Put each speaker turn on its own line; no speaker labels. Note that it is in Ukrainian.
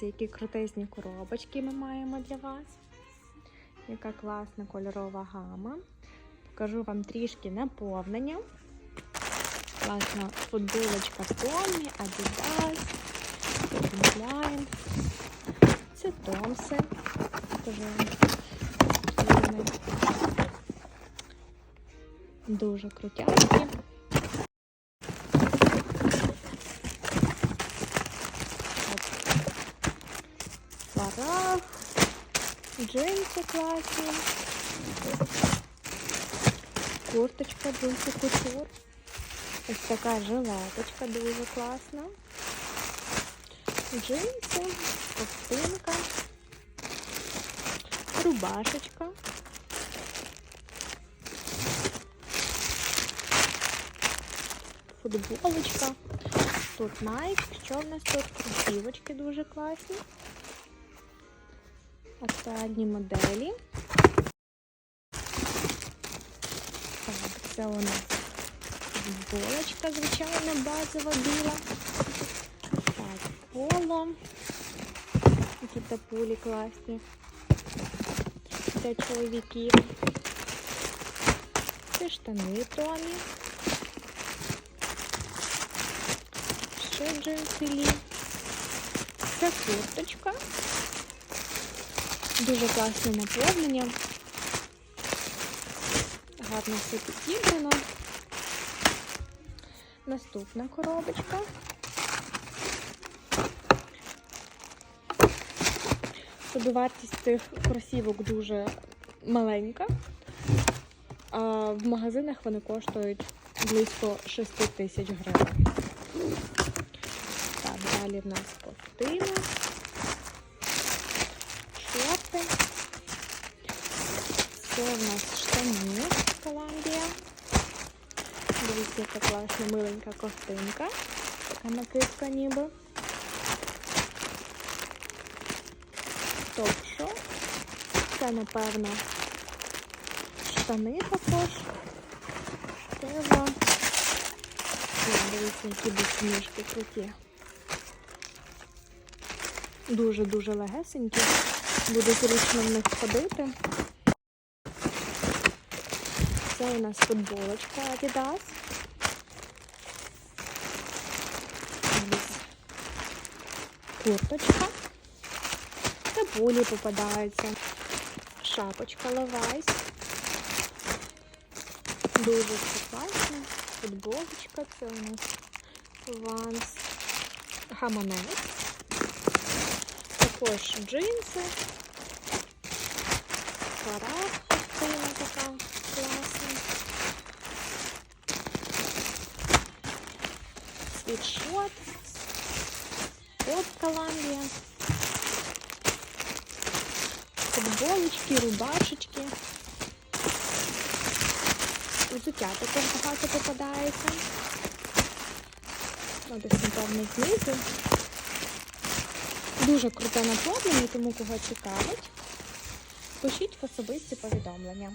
Дивіться, які крутезні коробочки ми маємо для вас. Яка класна кольорова гама. Покажу вам трішки наповнення. Класна футболочка Tommy, Adidas, Klein. Це Томси. Дуже крутякі. Парах, джинси класні, курточка джинси кутюр. Ось така жилеточка дуже класна. Джинси, ковтинка, рубашечка. Футболочка. Тут Nike. Що в нас тут? Кросівочки дуже класні. Актуальні моделі. Так, це у нас футболочка, звичайно, базова біла. Так, поло. Які тапулі класні. Для чоловіків. Це штани Томі. Ще джинсилі. Це курточка. Дуже класне наповнення. Гарно все підібрано. Наступна коробочка. Собівартість цих кросівок дуже маленька. А в магазинах вони коштують близько 6 тисяч гривень. Так, далі в нас ковтина, Це у нас штані Коламбія. Дивіться, яка класна миленька ковтинка. Така накидка ніби. Топ-шо. Це, напевно, штани також. Тева. Дивіться, які босоніжки круті. Дуже-дуже легесенькі. Буде зручно в них ходити. Це у нас футболочка Adidas. Курточка. Табулі попадаються. Шапочка Levi's. Дуже класно. Футболочка, це у нас Vans. Гаманець. Також джинси. Частина така класна. Світшот. От Коламбія. Футболочки, рубашечки. Взуття також багато попадається. Десь, напевно, знизу. Дуже круте наповнення, тому кого цікавить. Пишіть в особисті повідомлення.